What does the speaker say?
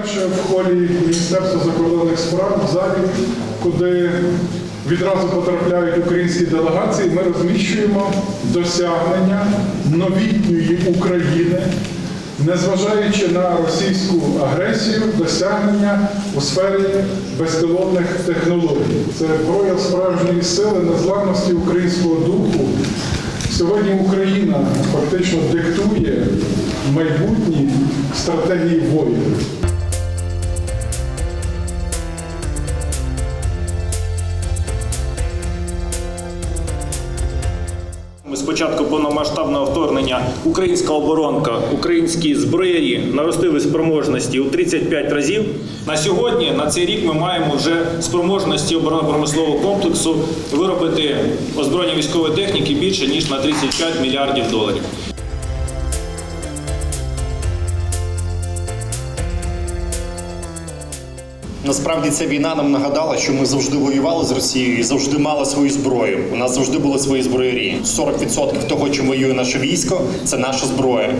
вперше в холі Міністерства закордонних справ в залі, куди відразу потрапляють українські делегації, ми розміщуємо досягнення новітньої України, незважаючи на російську агресію, досягнення у сфері безпілотних технологій. Це прояв справжньої сили, незламності українського духу. Сьогодні Україна фактично диктує майбутні стратегії воїн. Ми з початку повномасштабного вторгнення українська оборонка, українські зброярі наростили спроможності у 35 разів. На сьогодні, на цей рік, ми маємо вже спроможності оборонно-промислового комплексу виробити озброєння військової техніки більше ніж на 35 мільярдів доларів. Насправді ця війна нам нагадала, що ми завжди воювали з Росією і завжди мали свою зброю. У нас завжди були свої зброярі. 40% того, чим воює наше військо, це наша зброя.